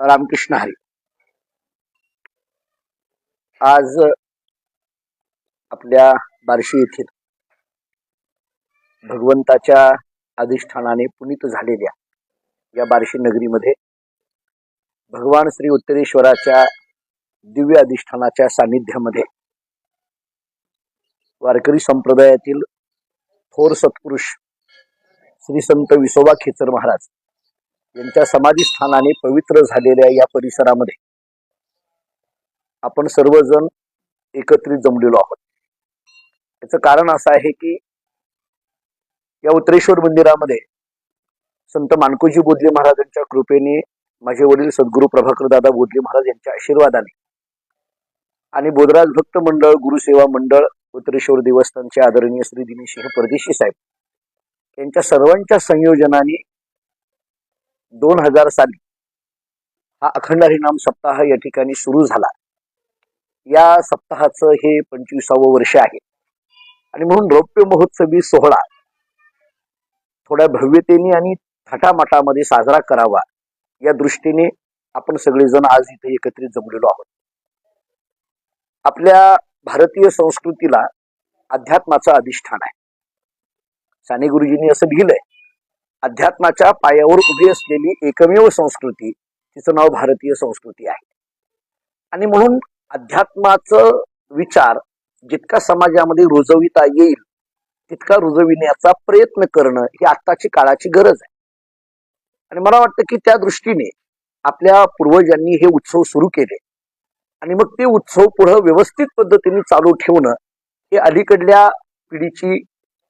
रामकृष्ण हरी. आज आपल्या बार्शी येथील भगवंताच्या अधिष्ठानाने पुनीत झालेल्या या बार्शी नगरीमध्ये भगवान श्री उत्तरेश्वराच्या दिव्य अधिष्ठानाच्या सानिध्यामध्ये वारकरी संप्रदायातील थोर सत्पुरुष श्री संत विसोबा खेचर महाराज यांच्या समाधी स्थानाने पवित्र झालेल्या या परिसरामध्ये आपण सर्वजण एकत्रित जमलेलो आहोत. याचं कारण असं आहे की या उत्तरेश्वर मंदिरामध्ये संत मानकोजी बोधले महाराजांच्या कृपेने माझे वडील सद्गुरू प्रभाकर दादा बोधले महाराज यांच्या आशीर्वादाने आणि बोधराज भक्त मंडळ गुरुसेवा मंडळ उत्तरेश्वर देवस्थानचे आदरणीय श्री दिनेश सिंह परदेशी साहेब यांच्या सर्वांच्या संयोजनाने दोन हजार साली हा अखंड हरिनाम सप्ताह या ठिकाणी सुरू झाला. या सप्ताहाचं हे पंचवीसावं वर्ष आहे. आणि म्हणून रौप्य महोत्सवी सोहळा थोड्या भव्यतेने आणि थाटामाटामध्ये साजरा करावा या दृष्टीने आपण सगळेजण आज इथे एकत्रित जमलेलो आहोत. आपल्या भारतीय संस्कृतीला अध्यात्माचं अधिष्ठान आहे. साने गुरुजींनी असं लिहिलंय अध्यात्माच्या पायावर उभी असलेली एकमेव संस्कृती तिचं नाव भारतीय संस्कृती आहे. आणि म्हणून अध्यात्माचं विचार जितका समाजामध्ये रुजविता येईल तितका रुजविण्याचा प्रयत्न करणं ही आत्ताची काळाची गरज आहे. आणि मला वाटतं की त्या दृष्टीने आपल्या पूर्वजांनी हे उत्सव सुरू केले. आणि मग ते उत्सव पुढं व्यवस्थित पद्धतीने चालू ठेवणं हे अलीकडल्या पिढीची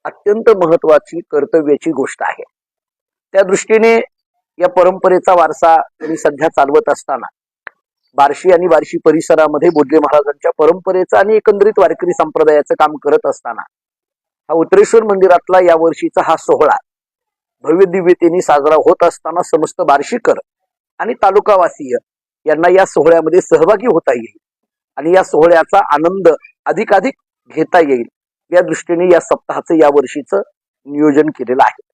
अत्यंत महत्वाची कर्तव्याची गोष्ट आहे. त्या दृष्टीने या परंपरेचा वारसा त्यांनी सध्या चालवत असताना बार्शी आणि बार्शी परिसरामध्ये बोधले महाराजांच्या परंपरेचा आणि एकंदरीत वारकरी संप्रदायाचं काम करत असताना हा उत्तरेश्वर मंदिरातला या वर्षीचा हा सोहळा भव्य दिव्यतेने साजरा होत असताना समस्त बार्शीकर आणि तालुकावासीय यांना या सोहळ्यामध्ये सहभागी होता येईल आणि या सोहळ्याचा आनंद अधिकाधिक घेता येईल या दृष्टीने या सप्ताहाचं या वर्षीचं नियोजन केलेलं आहे.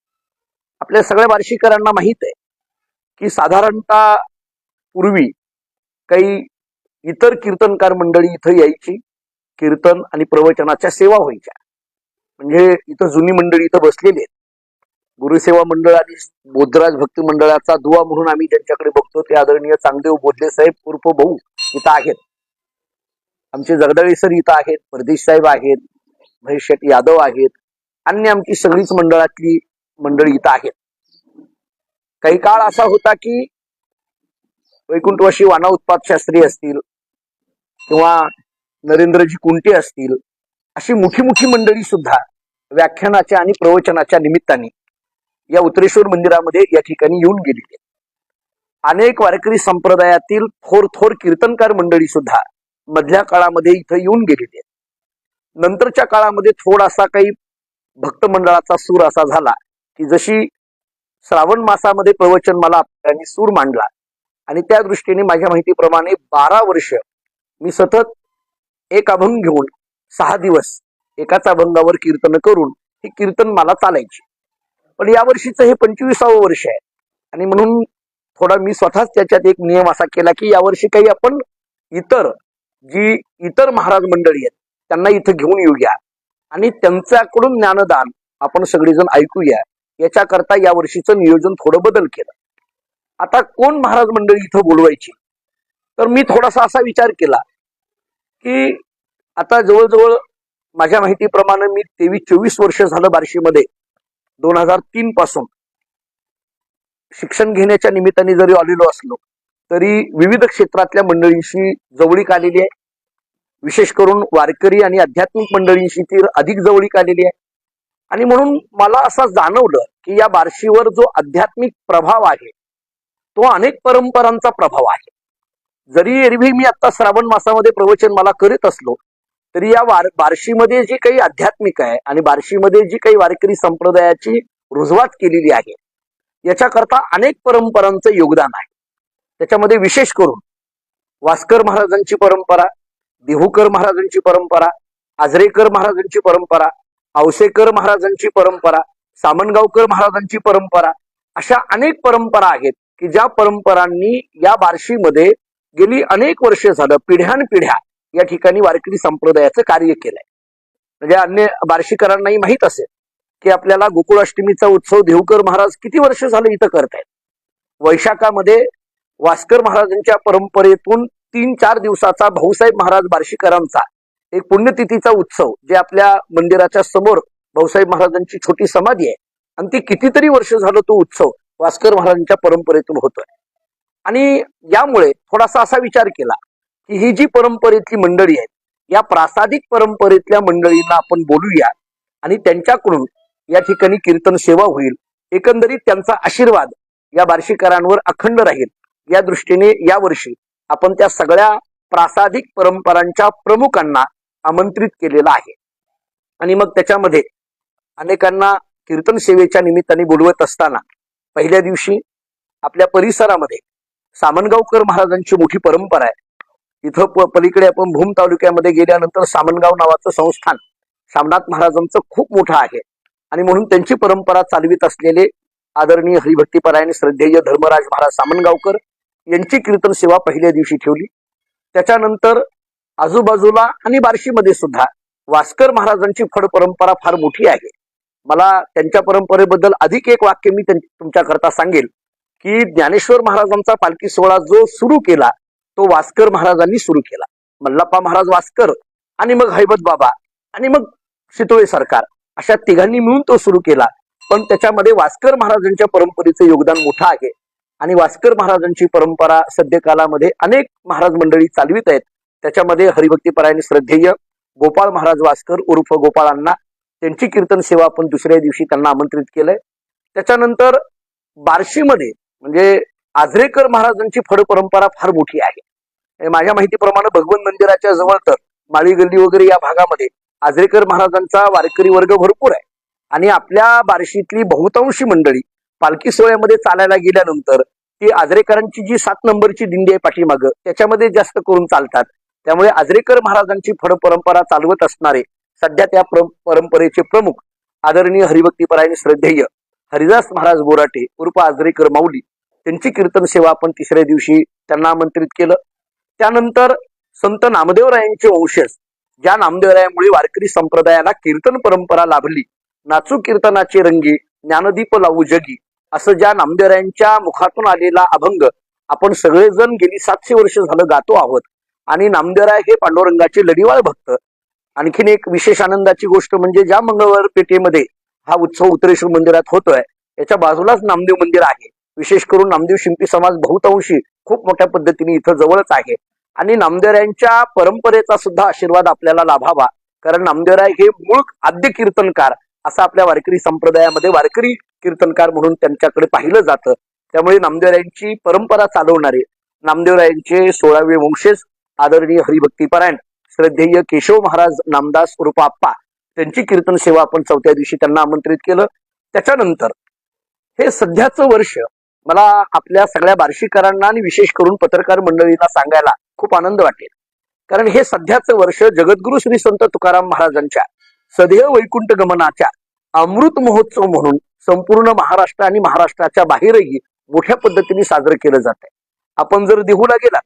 आपल्या सगळ्या बार्शीकरांना माहीत आहे की साधारणतः पूर्वी काही इतर कीर्तनकार मंडळी इथं यायची कीर्तन आणि प्रवचनाच्या सेवा व्हायच्या. म्हणजे इथं जुनी मंडळी इथं बसलेली आहेत. गुरुसेवा मंडळ आणि बोधराज भक्ती मंडळाचा दुवा म्हणून आम्ही ज्यांच्याकडे बघतो ते आदरणीय चांगदेव बोधले साहेब उर्फ भाऊ इथं आहेत. आमचे जगदाळे सर इथं आहेत परदेश साहेब आहेत महेश शेट यादव आहेत अन्य आमची सगळीच मंडळातली मंडळी इथं आहेत. काही काळ असा होता की वैकुंठवाशी वाना उत्पाद शास्त्री असतील किंवा नरेंद्रजी कुंटे असतील अशी मुखी मुखी मंडळी सुद्धा व्याख्यानाच्या आणि प्रवचनाच्या निमित्ताने या उत्तरेश्वर मंदिरामध्ये या ठिकाणी येऊन गेलेली. अनेक वारकरी संप्रदायातील थोर थोर कीर्तनकार मंडळी सुद्धा मधल्या काळामध्ये इथं येऊन गेलेली आहेत. नंतरच्या काळामध्ये थोडासा काही भक्त मंडळाचा सूर असा झाला की जशी श्रावण मासामध्ये प्रवचन मला त्यांनी सूर मांडला आणि त्या दृष्टीने माझ्या माहितीप्रमाणे बारा वर्ष मी सतत एक अभंग घेऊन सहा दिवस एकाच अभंगावर कीर्तन करून ही कीर्तन मला चालायची. पण या वर्षीचं हे पंचवीसावं वर्ष आहे आणि म्हणून थोडा मी स्वतःच त्याच्यात एक नियम असा केला की यावर्षी काही आपण इतर जी इतर महाराज मंडळी आहेत त्यांना इथं घेऊन येऊया आणि त्यांच्याकडून ज्ञानदान आपण सगळेजण ऐकूया. याच्याकरता या वर्षीचं नियोजन थोडं बदल केलं. आता कोण महाराज मंडळी इथं बोलवायची? तर मी थोडासा असा विचार केला की आता जवळजवळ माझ्या माहितीप्रमाणे मी तेवीस चोवीस वर्ष झालं बार्शीमध्ये. दोन हजार तीन पासून. शिक्षण घेण्याच्या निमित्ताने जरी आलेलो असलो तरी विविध क्षेत्रातल्या मंडळींशी जवळीक आलेली आहे. विशेष करून वारकरी आणि आध्यात्मिक मंडळींशी ती अधिक जवळीक आलेली आहे. आणि म्हणून मला असं जाणवलं की या बार्शीवर जो आध्यात्मिक प्रभाव आहे तो अनेक परंपरांचा प्रभाव आहे. जरी एरवी मी आता श्रावण मासामध्ये प्रवचन मला करीत असलो तरी या वार बार्शीमध्ये जी काही आध्यात्मिक आहे आणि बार्शीमध्ये जी काही वारकरी संप्रदायाची रुजवात केलेली आहे याच्याकरता अनेक परंपरांचं योगदान आहे. त्याच्यामध्ये विशेष करून वास्कर महाराजांची परंपरा देहूकर महाराजांची परंपरा आजरेकर महाराजांची परंपरा आवसेकर महाराजांची परंपरा सामनगावकर महाराजांची परंपरा अशा अनेक परंपरा आहेत की ज्या परंपरांनी या बार्शीमध्ये गेली अनेक वर्ष झालं पिढ्यानपिढ्या या ठिकाणी वारकरी संप्रदायाचं कार्य केलंय. म्हणजे अन्य बार्शीकरांनाही माहीत असेल की आपल्याला गोकुळाष्टमीचा उत्सव देवकर महाराज किती वर्ष झालं इथं करतायत? वैशाखामध्ये वास्कर महाराजांच्या परंपरेतून तीन चार दिवसाचा भाऊसाहेब महाराज बार्शीकरांचा एक पुण्यतिथीचा उत्सव जे आपल्या मंदिराच्या समोर भाऊसाहेब महाराजांची छोटी समाधी आहे. आणि ती कितीतरी वर्ष झालं तो उत्सव वास्कर महाराजांच्या परंपरेतून होतोय. आणि यामुळे थोडासा असा विचार केला की ही जी परंपरेतली मंडळी आहेत या प्रासादिक परंपरेतल्या मंडळींना आपण बोलूया आणि त्यांच्याकडून या ठिकाणी कीर्तन सेवा होईल. एकंदरीत त्यांचा आशीर्वाद या बार्शीकरांवर अखंड राहील. या दृष्टीने यावर्षी आपण त्या सगळ्या प्रासादिक परंपरांच्या प्रमुखांना आमंत्रित केलेलं आहे. आणि मग त्याच्यामध्ये अनेकांना कीर्तन सेवेच्या निमित्ताने बोलवत असताना पहिल्या दिवशी आपल्या परिसरामध्ये सामनगावकर महाराजांची मोठी परंपरा आहे. इथं प- पलीकडे आपण भूम तालुक्यामध्ये गेल्यानंतर सामनगाव नावाचं संस्थान सामनाथ महाराजांचं खूप मोठं आहे. आणि म्हणून त्यांची परंपरा चालवित असलेले आदरणीय हरिभक्तीपरायण श्रद्धेय धर्मराज महाराज सामनगावकर यांची कीर्तन सेवा पहिल्या दिवशी ठेवली. त्याच्यानंतर आजूबाजूला आणि बार्शीमध्ये सुद्धा वास्कर महाराजांची फड परंपरा फार मोठी आहे. मला त्यांच्या परंपरेबद्दल अधिक एक वाक्य मी तुमच्याकरता सांगेल की ज्ञानेश्वर महाराजांचा पालखी सोहळा जो सुरू केला तो वास्कर महाराजांनी सुरू केला. मल्लप्पा महाराज वास्कर आणि मग हैबत बाबा आणि मग शितोळे सरकार अशा तिघांनी मिळून तो सुरू केला. पण त्याच्यामध्ये वास्कर महाराजांच्या परंपरेचं योगदान मोठं आहे आणि वास्कर महाराजांची परंपरा सध्या कालामध्ये अनेक महाराज मंडळी चालवित आहेत. त्याच्यामध्ये हरिभक्तीपरायण श्रद्धेय गोपाळ महाराज वास्कर उर्फ गोपाळांना त्यांची कीर्तन सेवा आपण दुसऱ्या दिवशी त्यांना आमंत्रित केलंय. त्याच्यानंतर बार्शीमध्ये म्हणजे आजरेकर महाराजांची फड परंपरा फार मोठी आहे. म्हणजे माझ्या माहितीप्रमाणे भगवन मंदिराच्या जवळ तर माळी गल्ली वगैरे या भागामध्ये आजरेकर महाराजांचा वारकरी वर्ग भरपूर आहे. आणि आपल्या बार्शीतली बहुतांशी मंडळी पालखी सोहळ्यामध्ये चालायला गेल्यानंतर ती आजरेकरांची जी सात नंबरची दिंडी आहे पाठीमागं त्याच्यामध्ये जास्त करून चालतात. त्यामुळे आजरेकर महाराजांची फड परंपरा चालवत असणारे सध्या त्या परंपरेचे प्रमुख आदरणीय हरिभक्तीपरायण श्रद्धेय हरिदास महाराज बोराटे उर्फ आजरेकर माऊली त्यांची कीर्तन सेवा आपण तिसऱ्या दिवशी त्यांना आमंत्रित केलं. त्यानंतर संत नामदेवरायांचे वंशज ज्या नामदेवरायामुळे वारकरी संप्रदायाला कीर्तन परंपरा लाभली नाचू कीर्तनाचे रंगी ज्ञानदीप लावू जगी असं ज्या नामदेवरायांच्या मुखातून आलेला अभंग आपण सगळेजण गेली सातशे वर्ष झालं गातो आहोत. आणि नामदेवराय हे पांडुरंगाचे लढीवाळ भक्त. आणखीन एक विशेष आनंदाची गोष्ट म्हणजे ज्या मंगळवार पेठेमध्ये हा उत्सव उत्तरेश्वर मंदिरात होतोय याच्या बाजूलाच नामदेव मंदिर आहे. विशेष करून नामदेव शिंपी समाज बहुतांशी खूप मोठ्या पद्धतीने इथं जवळच आहे. आणि नामदेवरायांच्या परंपरेचा सुद्धा आशीर्वाद आपल्याला लाभावा कारण नामदेवराय हे मूळ आद्य कीर्तनकार असं आपल्या वारकरी संप्रदायामध्ये वारकरी कीर्तनकार म्हणून त्यांच्याकडे पाहिलं जातं. त्यामुळे नामदेवरायांची परंपरा चालवणारे नामदेवरायांचे सोळावे वंशज आदरणीय हरिभक्तीपरायण श्रद्धेय केशव महाराज नामदास रूपाप्पा त्यांची कीर्तन सेवा आपण चौथ्या दिवशी त्यांना आमंत्रित केलं. त्याच्यानंतर हे सध्याचं वर्ष मला आपल्या सगळ्या बार्शीकरांना आणि विशेष करून पत्रकार मंडळीला सांगायला खूप आनंद वाटेल. कारण हे सध्याचं वर्ष जगद्गुरु श्री संत तुकाराम महाराजांच्या सदैव वैकुंठ गमनाच्या अमृत महोत्सव म्हणून संपूर्ण महाराष्ट्र आणि महाराष्ट्राच्या बाहेरही मोठ्या पद्धतीने साजरं केलं जात आहे आपण जर देहूला गेलात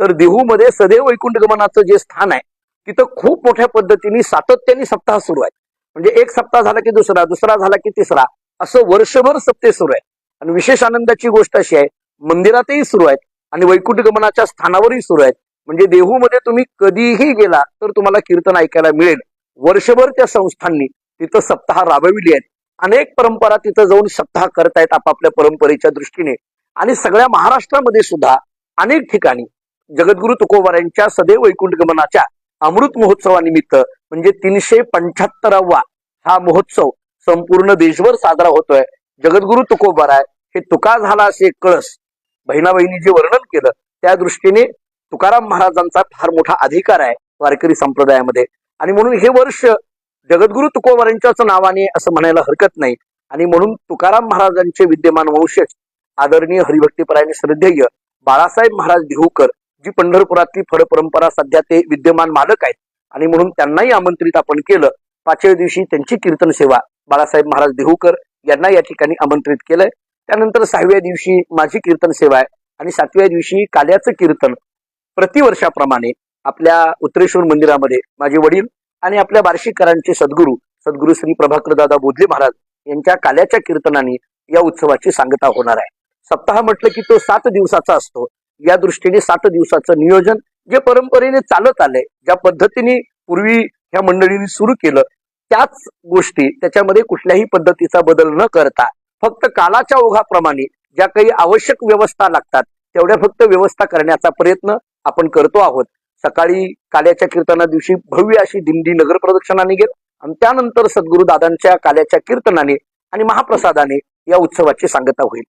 तर देहूमध्ये सदैव वैकुंठ गमनाचं जे स्थान आहे तिथं खूप मोठ्या पद्धतीने सातत्याने सप्ताह सुरू आहे म्हणजे एक सप्ताह झाला की दुसरा दुसरा झाला की तिसरा असं वर्षभर सप्ते सुरू आहे आणि विशेष आनंदाची गोष्ट अशी आहे मंदिरातही सुरू आहेत आणि वैकुंठ गमनाच्या स्थानावरही सुरू आहेत. म्हणजे देहूमध्ये तुम्ही कधीही गेला तर तुम्हाला कीर्तन ऐकायला मिळेल. वर्षभर त्या संस्थांनी तिथं सप्ताह राबविली आहेत. अनेक परंपरा तिथं जाऊन सप्ताह करतायत आपापल्या परंपरेच्या दृष्टीने. आणि सगळ्या महाराष्ट्रामध्ये सुद्धा अनेक ठिकाणी जगद्गुरु तुकोबारांच्या सदैव वैकुंठ गमनाच्या अमृत महोत्सवानिमित्त म्हणजे तीनशे पंच्याहत्तरावा हा महोत्सव संपूर्ण देशभर साजरा होतोय. जगद्गुरु तुकोबाराय हे तुका झाला असे कळस बहिणा बहिणी जे वर्णन केलं त्या दृष्टीने तुकाराम महाराजांचा फार मोठा अधिकार आहे वारकरी संप्रदायामध्ये. आणि म्हणून हे वर्ष जगद्गुरु तुकोबारांच्याच नावाने असं म्हणायला हरकत नाही. आणि म्हणून तुकाराम महाराजांचे विद्यमान वंशज आदरणीय हरिभक्तीपरायण श्रद्धेय बाळासाहेब महाराज देहूकर जी पंढरपुरातली फळपरंपरा सध्या ते विद्यमान मालक आहेत. आणि म्हणून त्यांनाही आमंत्रित आपण केलं. पाचव्या दिवशी त्यांची कीर्तन सेवा बाळासाहेब महाराज देहूकर यांना या ठिकाणी आमंत्रित केलंय. त्यानंतर सहाव्या दिवशी माझी कीर्तन सेवा आहे. आणि सातव्या दिवशी काल्याचं कीर्तन प्रतिवर्षाप्रमाणे आपल्या उत्तरेश्वर मंदिरामध्ये माझे वडील आणि आपल्या बार्शीकरांचे सद्गुरू सद्गुरू श्री प्रभाकर दादा बोधले महाराज यांच्या काल्याच्या कीर्तनाने या उत्सवाची सांगता होणार आहे. सप्ताह म्हटलं की तो सात दिवसाचा असतो. या दृष्टीने सात दिवसाचं नियोजन जे परंपरेने चालत आलंय ज्या पद्धतीने पूर्वी ह्या मंडळींनी सुरू केलं त्याच गोष्टी त्याच्यामध्ये कुठल्याही पद्धतीचा बदल न करता फक्त कालाच्या ओघाप्रमाणे ज्या काही आवश्यक व्यवस्था लागतात तेवढ्या फक्त व्यवस्था करण्याचा प्रयत्न आपण करतो आहोत. सकाळी काल्याच्या कीर्तना दिवशी भव्य अशी दिंडी नगर प्रदक्षिणा निघेल आणि त्यानंतर सद्गुरु दादांच्या काल्याच्या कीर्तनाने आणि महाप्रसादाने या उत्सवाची सांगता होईल.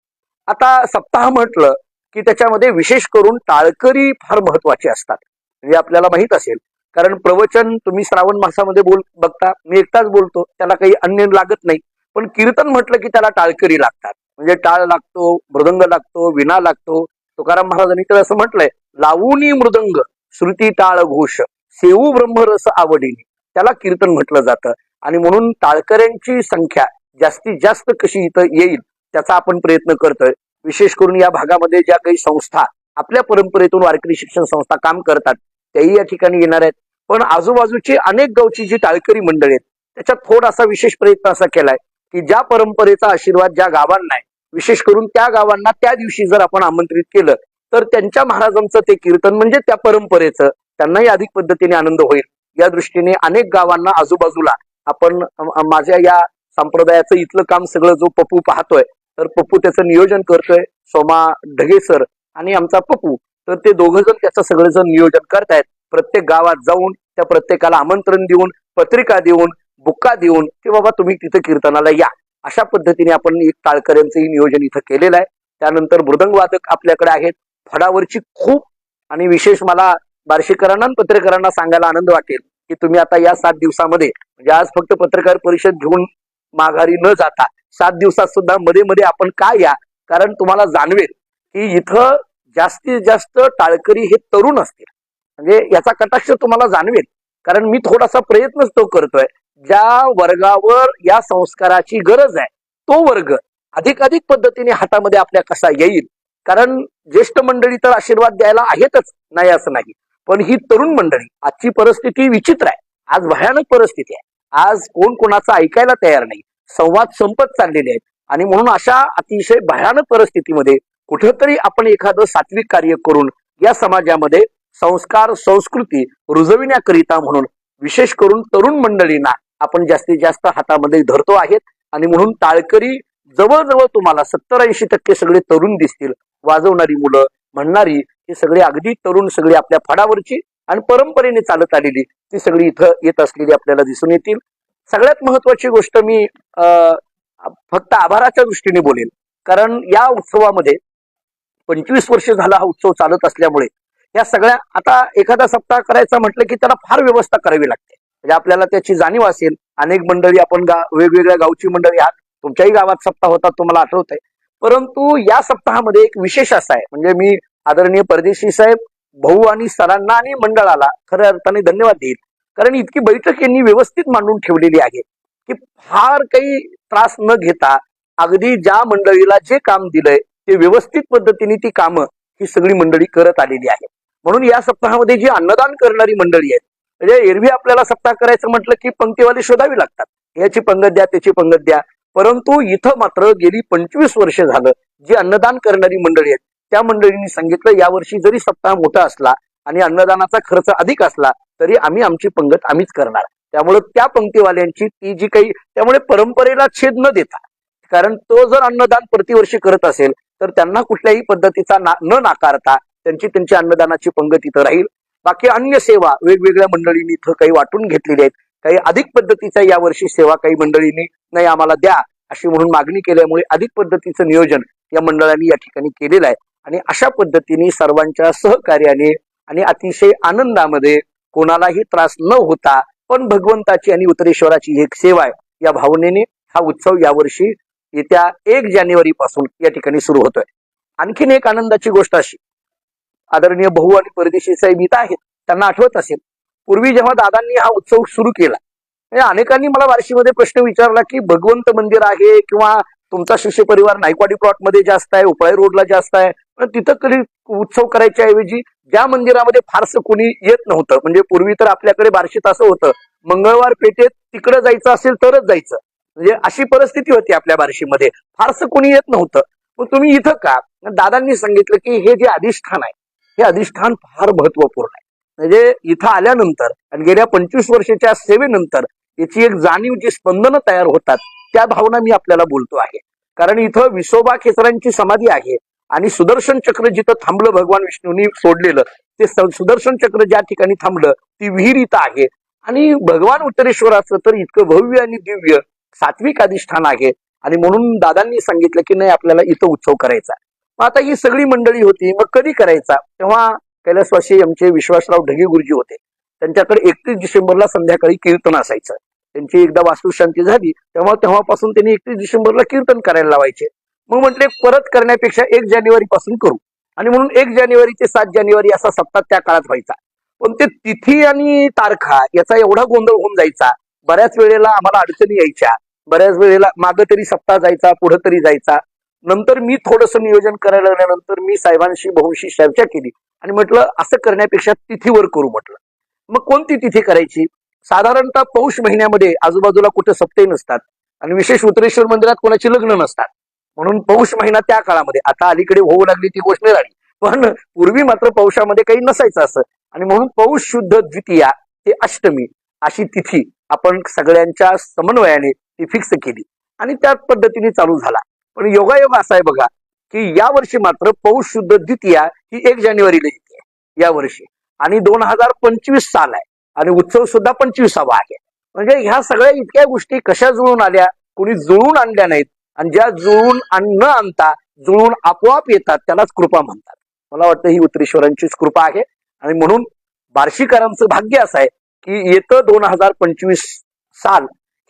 आता सप्ताह म्हटलं की त्याच्यामध्ये विशेष करून टाळकरी फार महत्वाची असतात. म्हणजे आपल्याला माहीत असेल. कारण प्रवचन तुम्ही श्रावण मासामध्ये बोल बघता मी एकटाच बोलतो त्याला काही अन्य लागत नाही. पण कीर्तन म्हटलं की त्याला टाळकरी लागतात. म्हणजे टाळ लागतो मृदंग लागतो विना लागतो. तुकाराम महाराजांनी तर असं म्हटलंय लावूनी मृदंग श्रुती टाळ घोष सेवू ब्रह्मरस आवडीने. त्याला कीर्तन म्हटलं जातं. आणि म्हणून टाळकऱ्यांची संख्या जास्तीत जास्त कशी इथं येईल त्याचा आपण प्रयत्न करतोय. विशेष करून या भागामध्ये ज्या काही संस्था आपल्या परंपरेतून वारकरी शिक्षण संस्था काम करतात त्याही या ठिकाणी येणार आहेत. पण आजूबाजूची अनेक गावची जी टाळकरी मंडळी आहेत त्याच्यात थोडासा विशेष प्रयत्न असा केलाय की ज्या परंपरेचा आशीर्वाद ज्या गावांना आहे विशेष करून त्या गावांना त्या दिवशी जर आपण आमंत्रित केलं तर त्यांच्या महाराजांचं ते कीर्तन म्हणजे त्या परंपरेचं त्यांनाही अधिक पद्धतीने आनंद होईल. या दृष्टीने अनेक गावांना आजूबाजूला आपण माझ्या या संप्रदायाचं इथलं काम सगळं जो पप्पू पाहतोय तर पप्पू त्याचं नियोजन करतोय सोमा ढगे सर आणि आमचा पप्पू. तर ते दोघं जण त्याचं सगळेजण नियोजन करतायत. प्रत्येक गावात जाऊन त्या प्रत्येकाला आमंत्रण देऊन पत्रिका देऊन बुक्का देऊन की बाबा तुम्ही तिथं कीर्तनाला या. अशा पद्धतीने आपण एक टाळकऱ्यांचंही नियोजन इथं केलेलं आहे. त्यानंतर मृदंग वादक आपल्याकडे आहेत. फडावरची खूप आणि विशेष मला बार्शीकरांना पत्रकारांना सांगायला आनंद वाटेल की तुम्ही आता या सात दिवसामध्ये म्हणजे आज फक्त पत्रकार परिषद घेऊन माघारी न जाता सात दिवसात सुद्धा मध्ये मध्ये आपण का या? कारण तुम्हाला जाणवेल की इथं जास्तीत जास्त टाळकरी हे तरुण असतील. म्हणजे याचा कटाक्ष तुम्हाला जाणवेल. कारण मी थोडासा प्रयत्नच तो करतोय. ज्या वर्गावर या संस्काराची गरज आहे तो वर्ग अधिक अधिक पद्धतीने हातामध्ये आपल्या कसा येईल? कारण ज्येष्ठ मंडळी तर आशीर्वाद द्यायला आहेतच नाही असं नाही. पण ही तरुण मंडळी आजची परिस्थिती विचित्र आहे. आज भयानक परिस्थिती आहे. आज कोण कोणाचं ऐकायला तयार नाही. संवाद संपत चाललेले आहेत. आणि म्हणून अशा अतिशय भयानक परिस्थितीमध्ये कुठंतरी आपण एखादं सात्विक कार्य करून या समाजामध्ये संस्कार संस्कृती रुजविण्याकरिता म्हणून विशेष करून तरुण मंडळींना आपण जास्तीत जास्त हातामध्ये धरतो आहेत. आणि म्हणून टाळकरी जवळजवळ तुम्हाला सत्तर ऐंशी टक्के सगळे तरुण दिसतील. वाजवणारी मुलं म्हणणारी ही सगळी अगदी तरुण सगळी आपल्या फडावरची आणि परंपरेने चालत आलेली ती सगळी इथं येत असलेली आपल्याला दिसून येतील. सगळ्यात महत्वाची गोष्ट मी फक्त आभाराच्या दृष्टीने बोलेल. कारण या उत्सवामध्ये पंचवीस वर्ष झाला हा उत्सव चालत असल्यामुळे या सगळ्या आता एखादा सप्ताह करायचा म्हटलं की त्याला फार व्यवस्था करावी लागते. म्हणजे आपल्याला त्याची जाणीव असेल अनेक मंडळी आपण गा वेगवेगळ्या गावची मंडळी आहात तुमच्याही गावात सप्ताह होतात तुम्हाला आठवत आहे परंतु या सप्ताहामध्ये एक विशेष असा आहे म्हणजे मी आदरणीय परदेशी साहेब भाऊ आणि सरांना आणि मंडळाला खऱ्या अर्थाने धन्यवाद देईल कारण इतकी बैठक यांनी व्यवस्थित मांडून ठेवलेली आहे की फार काही त्रास न घेता अगदी ज्या मंडळीला जे काम दिलंय ते व्यवस्थित पद्धतीने ती कामं ही सगळी मंडळी करत आलेली आहे. म्हणून या सप्ताहामध्ये जी अन्नदान करणारी मंडळी आहेत म्हणजे एरवी आपल्याला सप्ताह करायचं म्हटलं की पंक्तीवाले शोधावी लागतात. याची पंगत द्या त्याची पंगत द्या. परंतु इथं मात्र गेली पंचवीस वर्ष झालं जी अन्नदान करणारी मंडळी आहेत त्या मंडळींनी सांगितलं यावर्षी जरी सप्ताह मोठा असला आणि अन्नदानाचा खर्च अधिक असला तरी आम्ही आमची पंगत आम्हीच करणार. त्यामुळे त्या पंक्तीवाल्यांची ती जी काही त्यामुळे परंपरेला छेद न देता कारण तो जर अन्नदान प्रतिवर्षी करत असेल तर त्यांना कुठल्याही पद्धतीचा ना न नाकारता त्यांची त्यांची अन्नदानाची पंगत इथं राहील. बाकी अन्य सेवा वेगवेगळ्या मंडळींनी इथं काही वाटून घेतलेली आहेत. काही अधिक पद्धतीच्या यावर्षी सेवा काही मंडळींनी नाही आम्हाला द्या अशी म्हणून मागणी केल्यामुळे अधिक पद्धतीचं नियोजन या मंडळांनी या ठिकाणी केलेलं आहे. आणि अशा पद्धतीने सर्वांच्या सहकार्याने आणि अतिशय आनंदामध्ये कोणालाही त्रास न होता पण भगवंताची आणि उत्तरेश्वराची एक सेवा आहे. या भावनेने हा उत्सव यावर्षी येत्या एक जानेवारी पासून या ठिकाणी सुरू होतोय. आणखीन एक आनंदाची गोष्ट अशी. आदरणीय भाऊ आणि परदेशी साहेब इथं आहेत. त्यांना आठवत असेल पूर्वी जेव्हा दादांनी हा उत्सव सुरू केला म्हणजे अनेकांनी मला बार्शीमध्ये प्रश्न विचारला की भगवंत मंदिर आहे किंवा तुमचा शिष्य परिवार नायकवाडी प्लॉटमध्ये जास्त आहे उपळाई रोडला जास्त आहे पण तिथं कधी उत्सव करायच्या ऐवजी ज्या मंदिरामध्ये फारसं कोणी येत नव्हतं म्हणजे पूर्वी तर आपल्याकडे बार्शीत असं होतं मंगळवार पेठेत तिकडे जायचं असेल तरच जायचं. म्हणजे अशी परिस्थिती होती आपल्या बार्शीमध्ये. फारसं कोणी येत नव्हतं. मग तुम्ही इथं का? दादांनी सांगितलं की हे जे अधिष्ठान आहे हे अधिष्ठान फार महत्त्वपूर्ण आहे. म्हणजे इथं आल्यानंतर आणि गेल्या पंचवीस वर्षाच्या सेवेनंतर याची एक जाणीव जी स्पंदनं तयार होतात त्या भावना मी आपल्याला बोलतो आहे. कारण इथं विसोबा खेचरांची समाधी आहे आणि सुदर्शन चक्र जिथं थांबलं भगवान विष्णूंनी सोडलेलं ते सुदर्शन चक्र ज्या ठिकाणी थांबलं ती विहीर इथं आहे. आणि भगवान उत्तरेश्वराचं तर इतकं भव्य आणि दिव्य सात्विक अधिष्ठान आहे. आणि म्हणून दादांनी सांगितलं की नाही आपल्याला इथं उत्सव करायचा मग आता ही सगळी मंडळी होती मग कधी करायचा? तेव्हा कैलासवासी आमचे विश्वासराव ढगे गुरुजी होते. त्यांच्याकडे एकतीस डिसेंबरला संध्याकाळी कीर्तन असायचं. त्यांची एकदा वास्तुशांती झाली तेव्हा तेव्हापासून त्यांनी एकतीस डिसेंबरला कीर्तन करायला लावायचे. मग म्हटले परत करण्यापेक्षा एक जानेवारी पासून करू. आणि म्हणून एक जानेवारी ते सात जानेवारी असा सप्ताह त्या काळात व्हायचा. पण ते तिथी आणि तारखा याचा एवढा गोंधळ होऊन जायचा. बऱ्याच वेळेला आम्हाला अडचणी यायच्या. बऱ्याच वेळेला मागं तरी सप्ताह जायचा पुढं तरी जायचा. नंतर मी थोडस नियोजन करायला लागल्यानंतर मी साहेबांशी बहुशी चर्चा केली. आणि म्हटलं असं करण्यापेक्षा तिथीवर करू म्हटलं. मग कोणती तिथी करायची? साधारणतः पौष महिन्यामध्ये आजूबाजूला कुठे सप्ते नसतात आणि विशेष उत्तरेश्वर मंदिरात कोणाची लग्न नसतात. म्हणून पौष महिना त्या काळामध्ये. आता अलीकडे होऊ लागली ती गोष्ट राहिली झाली पण पूर्वी मात्र पौषामध्ये काही नसायचं असं. आणि म्हणून पौष शुद्ध द्वितीया ते अष्टमी अशी तिथी आपण सगळ्यांच्या समन्वयाने ती फिक्स केली. आणि त्याच पद्धतीने चालू झाला. पण योगायोग असा आहे बघा की या वर्षी मात्र पौष शुद्ध द्वितीया ही एक जानेवारीला येते. या वर्षी. आणि दोन हजार पंचवीस साल आहे. आणि उत्सव सुद्धा पंचवीसावा आहे. म्हणजे ह्या सगळ्या इतक्या गोष्टी कशा जुळून आल्या? कोणी जुळून आणल्या नाहीत. आणि ज्या जुळून आण- न आणता जुळून आपोआप येतात त्यालाच कृपा म्हणतात. मला वाटतं ही उत्तरेश्वरांचीच कृपा आहे. आणि म्हणून बार्शीकरांचं भाग्य असं आहे की येतं दोन हजार पंचवीस साल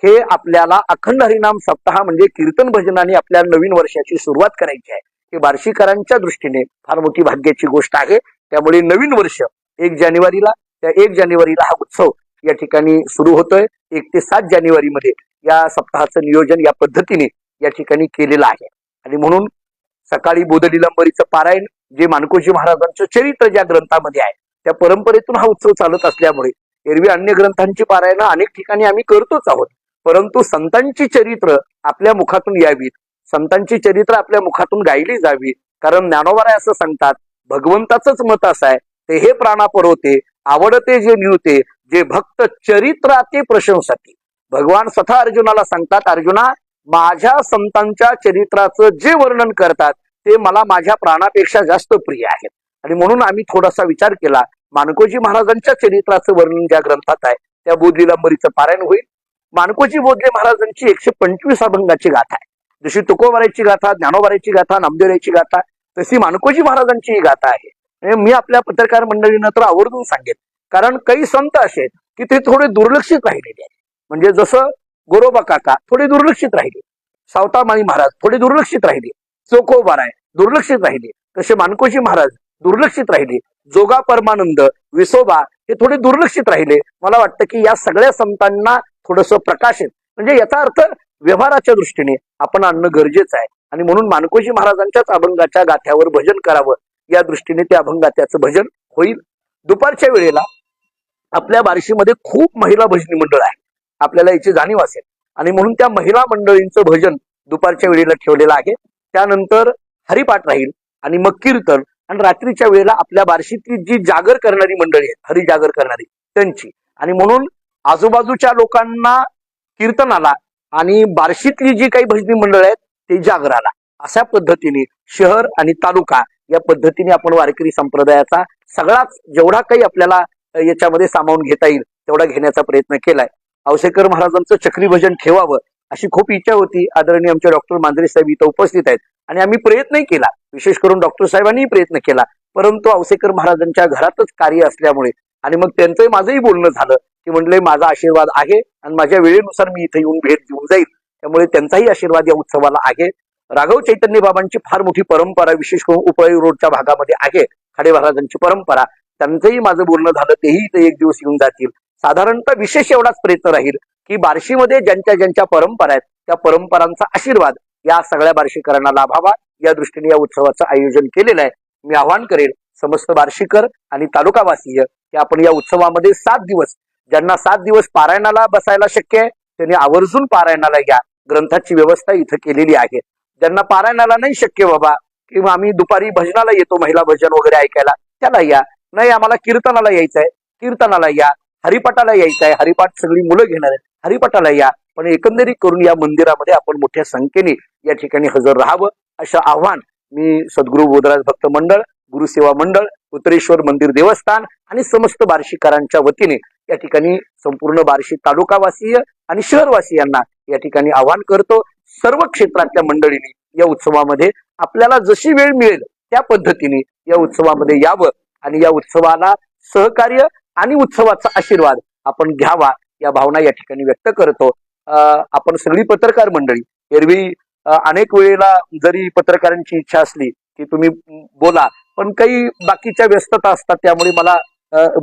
हे आपल्याला अखंड हरिनाम सप्ताह म्हणजे कीर्तन भजनाने आपल्या नवीन वर्षाची सुरुवात करायची आहे. ही बार्शीकरांच्या दृष्टीने फार मोठी भाग्याची गोष्ट आहे. त्यामुळे नवीन वर्ष एक जानेवारीला त्या एक जानेवारीला हा उत्सव या ठिकाणी सुरू होतोय. एक ते सात जानेवारीमध्ये या सप्ताहाचं नियोजन या पद्धतीने या ठिकाणी केलेलं आहे. आणि म्हणून सकाळी बोधलीलंबरीचं पारायण जे मानकोजी महाराजांचं चरित्र ज्या ग्रंथामध्ये आहे त्या परंपरेतून हा उत्सव चालत असल्यामुळे एरवी अन्य ग्रंथांची पारायणं अनेक ठिकाणी आम्ही करतोच आहोत. परंतु संतांची चरित्र आपल्या मुखातून यावीत संतांची चरित्र आपल्या मुखातून गायली जावी कारण ज्ञानोबाराय असं सांगतात भगवंताचंच मत असं आहे ते हे प्राणापर होते आवडते जे निवते जे भक्त चरित्राचे प्रशंसते भगवान स्वतः अर्जुनाला सांगतात अर्जुना माझ्या संतांच्या चरित्राचं जे वर्णन करतात ते मला माझ्या प्राणापेक्षा जास्त प्रिय आहेत. आणि म्हणून आम्ही थोडासा विचार केला मानकोजी महाराजांच्या चरित्राचं वर्णन ज्या ग्रंथात आहे त्या बोधलीलांबरीचं पारायण होईल. मानकोजी बोधले महाराजांची एकशे पंचवीस अभंगाची गाथा आहे. जशी तुकोबारायची गाथा ज्ञानोबारायची गाथा नामदेवरायची गाथा तशी मानकोजी महाराजांची ही गाथा आहे. मी आपल्या पत्रकार मंडळीनं तर आवर्जून सांगेन. कारण काही संत असे आहेत की ते थोडे दुर्लक्षित राहिलेले आहेत. म्हणजे जसं गोरोबा काका थोडे दुर्लक्षित राहिले. सावतामाई महाराज थोडे दुर्लक्षित राहिले. चोकोबाराय दुर्लक्षित राहिले. तसे मानकोशी महाराज दुर्लक्षित राहिले. जोगा परमानंद विसोबा हे थोडे दुर्लक्षित राहिले. मला वाटतं की या सगळ्या संतांना थोडस प्रकाशित म्हणजे याचा अर्थ व्यवहाराच्या दृष्टीने आपण आणणं गरजेचं आहे. आणि म्हणून मानकोशी महाराजांच्याच अभंगाच्या गाथ्यावर भजन करावं या दृष्टीने त्या अभंगात्याचं भजन होईल. दुपारच्या वेळेला आपल्या बार्शीमध्ये खूप महिला भजनी मंडळ आहे. आपल्याला याची जाणीव असेल. आणि म्हणून त्या महिला मंडळींचं भजन दुपारच्या वेळेला ठेवलेलं आहे. त्यानंतर हरिपाठ राहील आणि मग कीर्तन. आणि रात्रीच्या वेळेला आपल्या बार्शीतली जी जागर करणारी मंडळी आहेत हरिजागर करणारी त्यांची. आणि म्हणून आजूबाजूच्या लोकांना कीर्तनाला आणि बार्शीतली जी काही भजनी मंडळ आहेत ते जागराला. अशा पद्धतीने शहर आणि तालुका या पद्धतीने आपण वारकरी संप्रदायाचा सगळाच जेवढा काही आपल्याला याच्यामध्ये सामावून घेता येईल तेवढा घेण्याचा प्रयत्न केलाय. औसेकर महाराजांचं चक्रीभजन ठेवावं अशी खूप इच्छा होती. आदरणीय आमचे डॉक्टर मांजरे साहेब इथं उपस्थित आहेत. आणि आम्ही प्रयत्नही केला. विशेष करून डॉक्टर साहेबांनीही प्रयत्न केला. परंतु औसेकर महाराजांच्या घरातच कार्य असल्यामुळे आणि मग त्यांचंही माझंही बोलणं झालं. की म्हणले माझा आशीर्वाद आहे आणि माझ्या वेळेनुसार मी इथे येऊन भेट देऊन जाईल. त्यामुळे त्यांचाही आशीर्वाद या उत्सवाला आहे. राघव चैतन्य बाबांची फार मोठी परंपरा विशेष करून उपळी रोडच्या भागामध्ये आहे. खाडे महाराजांची परंपरा. त्यांचंही माझं बोलणं झालं तेही ते एक दिवस येऊन जातील. साधारणतः विशेष एवढाच प्रयत्न राहील की बार्शीमध्ये ज्यांच्या ज्यांच्या परंपरा आहेत त्या परंपरांचा आशीर्वाद या सगळ्या बार्शीकरांना लाभावा. या दृष्टीने या उत्सवाचं आयोजन केलेलं आहे. मी आवाहन करेल समस्त बार्शीकर आणि तालुकावासीय की आपण या उत्सवामध्ये सात दिवस ज्यांना सात दिवस पारायणाला बसायला शक्य आहे त्यांनी आवर्जून पारायणाला या. ग्रंथाची व्यवस्था इथं केलेली आहे. ज्यांना पारायणाला नाही शक्य बाबा किंवा आम्ही दुपारी भजनाला येतो महिला भजन वगैरे ऐकायला त्याला या. नाही आम्हाला कीर्तनाला यायचं आहे कीर्तनाला या. हरिपाठाला यायचं आहे हरिपाठ सगळी मुलं घेणार आहेत. हरिपाठाला या. पण एकंदरीत करून या मंदिरामध्ये आपण मोठ्या संख्येने या ठिकाणी हजर राहावं असं आव्हान मी सद्गुरू बोधराज भक्त मंडळ गुरुसेवा मंडळ उत्तरेश्वर मंदिर देवस्थान आणि समस्त बार्शीकरांच्या वतीने या ठिकाणी संपूर्ण बार्शी तालुकावासीय आणि शहरवासियांना या ठिकाणी आव्हान करतो. सर्व क्षेत्रातल्या मंडळींनी या उत्सवामध्ये आपल्याला जशी वेळ मिळेल त्या पद्धतीने या उत्सवामध्ये यावं आणि या उत्सवाला सहकार्य आणि उत्सवाचा आशीर्वाद आपण घ्यावा या भावना या ठिकाणी व्यक्त करतो. आपण सगळी पत्रकार मंडळी एरवी अनेक वेळेला जरी पत्रकारांची इच्छा असली की तुम्ही बोला पण काही बाकीच्या व्यस्तता असतात त्यामुळे मला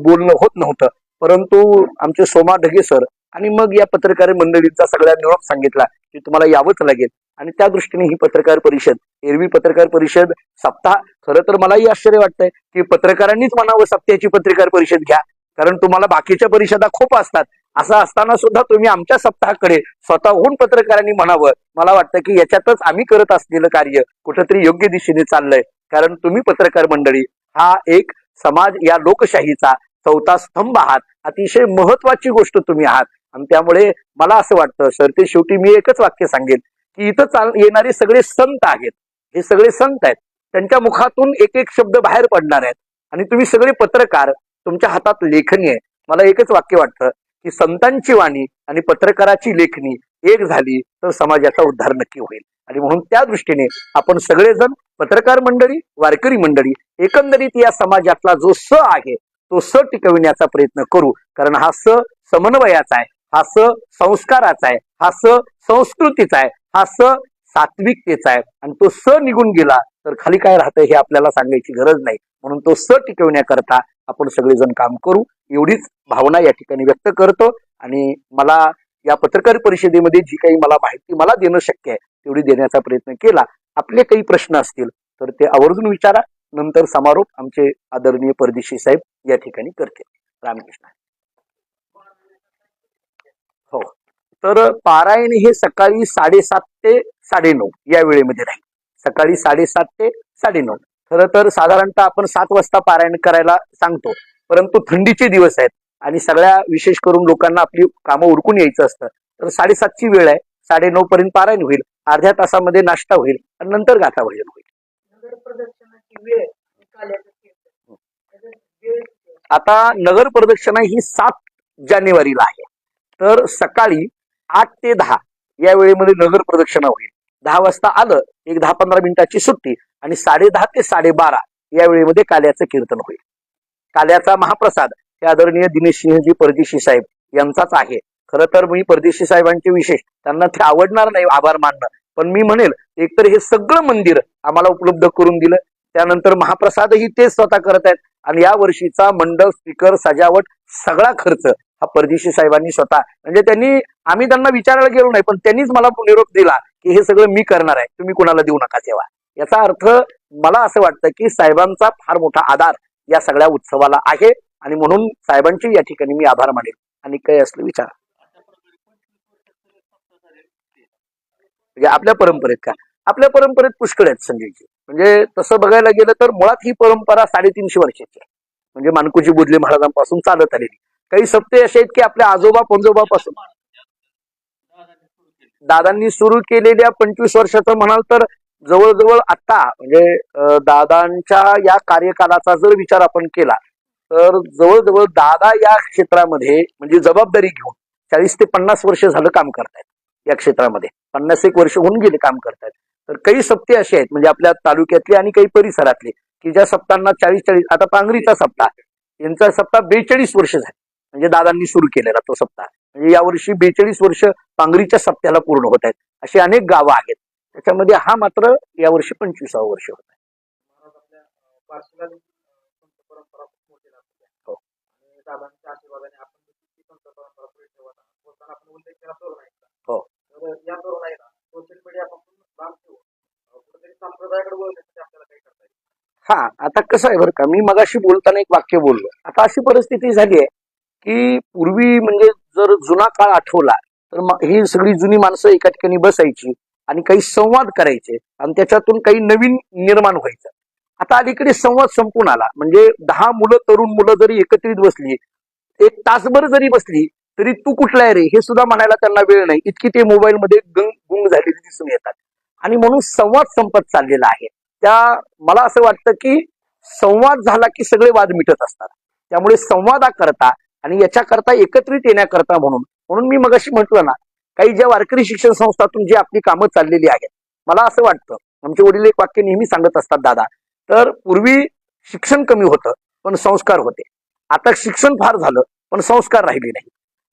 बोलणं होत नव्हतं. परंतु आमचे सोमा ढगे सर आणि मग या पत्रकार मंडळींचा सगळ्या निरोप सांगितला की तुम्हाला यावंच लागेल. आणि त्या दृष्टीने ही पत्रकार परिषद एरवी पत्रकार परिषद सप्ताह खरं तर मलाही आश्चर्य वाटतंय की पत्रकारांनीच म्हणावं सप्त्याची पत्रकार परिषद घ्या. कारण तुम्हाला बाकीच्या परिषदा खूप असतात. असं असताना सुद्धा तुम्ही आमच्या सप्ताहाकडे स्वतःहून पत्रकारांनी म्हणावं. मला वाटतं की याच्यातच आम्ही करत असलेलं कार्य कुठंतरी योग्य दिशेने चाललंय. कारण तुम्ही पत्रकार मंडळी हा एक समाज या लोकशाहीचा चौथा स्तंभ आहात. अतिशय महत्वाची गोष्ट तुम्ही आहात. आणि त्यामुळे मला असं वाटतं सर ते शेवटी मी एकच वाक्य सांगेन की इथं चाल येणारे सगळे संत आहेत. हे सगळे संत आहेत. त्यांच्या मुखातून एक एक शब्द बाहेर पडणार आहेत. आणि तुम्ही सगळे पत्रकार तुमच्या हातात लेखणी आहे. मला एकच वाक्य वाटतं की संतांची वाणी आणि पत्रकाराची लेखणी एक झाली तर समाजाचा उद्धार नक्की होईल. आणि म्हणून त्या दृष्टीने आपण सगळेजण पत्रकार मंडळी वारकरी मंडळी एकंदरीत या समाजातला जो स आहे तो स टिकविण्याचा प्रयत्न करू. कारण हा स समन्वयाचा आहे. हा स संस्काराचा आहे हा स संस्कृतीचा आहे हा स सात्विकतेचा आहे. आणि तो स निघून गेला तर खाली काय राहतं हे आपल्याला सांगायची गरज नाही. म्हणून तो स टिकवण्याकरता आपण सगळेजण काम करू. एवढीच भावना या ठिकाणी व्यक्त करतो. आणि मला या पत्रकार परिषदेमध्ये जी काही मला माहिती मला देणं शक्य आहे तेवढी देण्याचा प्रयत्न केला. आपले काही प्रश्न असतील तर ते आवर्जून विचारा. नंतर समारोप आमचे आदरणीय परदेशी साहेब या ठिकाणी करतील. रामकृष्ण हो तर पारायण हे सकाळी साडेसात ते साडेनऊ या वेळेमध्ये राहील. सकाळी साडेसात ते साडेनऊ. खरं तर साधारणतः आपण सात वाजता पारायण करायला सांगतो. परंतु थंडीचे दिवस आहेत आणि सगळ्या विशेष करून लोकांना आपली कामं उरकून यायचं असतं. तर साडेसातची वेळ आहे. साडेनऊ पर्यंत पारायण होईल. अर्ध्या तासामध्ये नाश्ता होईल आणि नंतर गाथा भजन होईल? आता नगर प्रदक्षिणा ही सात जानेवारीला आहे. तर सकाळी आठ ते दहा. या वेळेमध्ये नगर प्रदक्षिणा होईल. दहा वाजता आलं एक दहा पंधरा मिनिटाची सुट्टी आणि साडे दहा ते साडेबारा या वेळेमध्ये काल्याचं कीर्तन होईल. काल्याचा महाप्रसाद हे आदरणीय दिनेश सिंहजी परदेशी साहेब यांचाच आहे. खरं तर मी परदेशी साहेबांचे विशेष त्यांना ते आवडणार नाही आभार मानणं. पण मी म्हणेल एकतर हे सगळं मंदिर आम्हाला उपलब्ध करून दिलं. त्यानंतर महाप्रसादही ते स्वतः करत आहेत. आणि या वर्षीचा मंडप स्पीकर सजावट सगळा खर्च हा परदेशी साहेबांनी स्वतः. म्हणजे त्यांनी आम्ही त्यांना विचारायला गेलो नाही पण त्यांनीच मला निरोप दिला की हे सगळं मी करणार आहे. तुम्ही कुणाला देऊ नका तेव्हा. याचा अर्थ मला असं वाटतं की साहेबांचा फार मोठा आधार या सगळ्या उत्सवाला आहे. आणि म्हणून साहेबांची या ठिकाणी मी आभार मानेल आणि काही असलं विचार. म्हणजे आपल्या परंपरेत का? आपल्या परंपरेत पुष्कळ आहेत संजयजी. म्हणजे तसं बघायला गेलं तर मुळात ही परंपरा साडेतीनशे वर्षाची आहे. म्हणजे मानकुजी बुदले महाराजांपासून चालत आलेली. काही सप्ते असे आहेत की आपल्या आजोबा पंजोबापासून दादांनी सुरू केलेल्या पंचवीस वर्षाचं म्हणाल तर जवळजवळ आता म्हणजे दादांच्या या कार्यकालाचा जर विचार आपण केला तर जवळजवळ दादा या क्षेत्रामध्ये म्हणजे जबाबदारी घेऊन चाळीस ते पन्नास वर्ष झालं काम करतायत या क्षेत्रामध्ये. पन्नास एक वर्ष होऊन गेले काम करतायत. तर काही सप्ते असे आहेत म्हणजे आपल्या तालुक्यातले आणि काही परिसरातले की ज्या सप्तांना चाळीस चाळीस आता पांगरीचा सप्ताह यांचा सप्ताह बेचाळीस वर्ष झाले. म्हणजे दादांनी सुरू केलेला तो सप्ताह. म्हणजे यावर्षी बेचाळीस वर्ष पांगरीच्या सप्त्याला पूर्ण होत आहेत. अशी अनेक गावं आहेत. त्याच्यामध्ये हा मात्र यावर्षी पंचवीसावं वर्ष होत आहे. हो. हो. हा आता कसं आहे बरं का मी मगाशी बोलताना एक वाक्य बोललो. आता अशी परिस्थिती झाली आहे की पूर्वी म्हणजे जर जुना काळ आठवला तर ही सगळी जुनी माणसं एका ठिकाणी बसायची आणि काही संवाद करायचे आणि त्याच्यातून काही नवीन निर्माण व्हायचं. आता अलीकडे संवाद संपून आला. म्हणजे दहा मुलं तरुण मुलं जरी एकत्रित बसली एक तासभर जरी बसली तरी तू कुठला आहे रे? हे सुद्धा म्हणायला त्यांना वेळ नाही. इतकी ते मोबाईलमध्ये गंग गुंग झालेली दिसून येतात. आणि म्हणून संवाद संपत चाललेला आहे. त्या मला असं वाटतं की संवाद झाला की सगळे वाद मिटत असतात. त्यामुळे संवादाकरता आणि याच्याकरता एकत्रित येण्याकरता म्हणून. म्हणून मी मगाशी म्हटलं ना काही ज्या वारकरी शिक्षण संस्थातून जी आपली कामं चाललेली आहेत मला असं वाटतं आमचे वडील एक वाक्य नेहमी सांगत असतात दादा तर पूर्वी शिक्षण कमी होतं पण संस्कार होते. आता शिक्षण फार झालं पण संस्कार राहिले नाही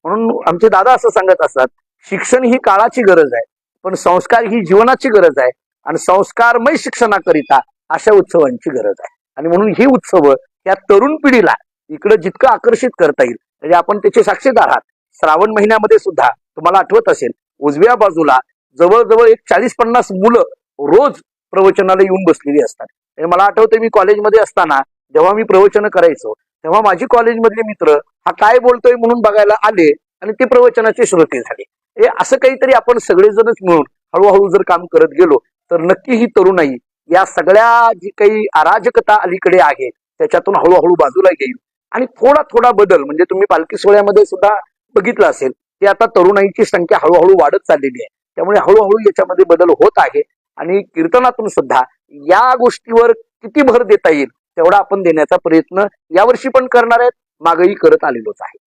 म्हणून आमचे दादा असं सांगत असतात शिक्षण ही काळाची गरज आहे पण संस्कार ही जीवनाची गरज आहे आणि संस्कारमय शिक्षणाकरिता अशा उत्सवांची गरज आहे. आणि म्हणून ही उत्सव या तरुण पिढीला इकडे जितकं आकर्षित करता येईल म्हणजे आपण त्याचे साक्षीदार आहात. श्रावण महिन्यामध्ये सुद्धा तुम्हाला आठवत असेल उजव्या बाजूला जवळजवळ एक चाळीस पन्नास मुलं रोज प्रवचनाला येऊन बसलेली असतात. म्हणजे मला आठवतं मी कॉलेजमध्ये असताना जेव्हा मी प्रवचन करायचो तेव्हा माझी कॉलेजमधले मित्र हा काय बोलतोय म्हणून बघायला आले आणि ते प्रवचनाचे श्रोते झाले. हे असं काहीतरी आपण सगळेजणच मिळून हळूहळू जर काम करत गेलो तर नक्की ही तरुणाई या सगळ्या जी काही अराजकता अलीकडे आहे त्याच्यातून हळूहळू बाजूला येईल. आणि थोडा थोडा बदल म्हणजे तुम्ही पालखी सोहळ्यामध्ये सुद्धा बघितलं असेल की आता तरुणाईची संख्या हळूहळू वाढत चाललेली आहे. त्यामुळे हळूहळू याच्यामध्ये बदल होत आहे. आणि कीर्तनातून सुद्धा या गोष्टीवर किती भर देता येईल तेवढा आपण देण्याचा प्रयत्न यावर्षी पण करणार आहेत मागही करत आलेलोच आहे.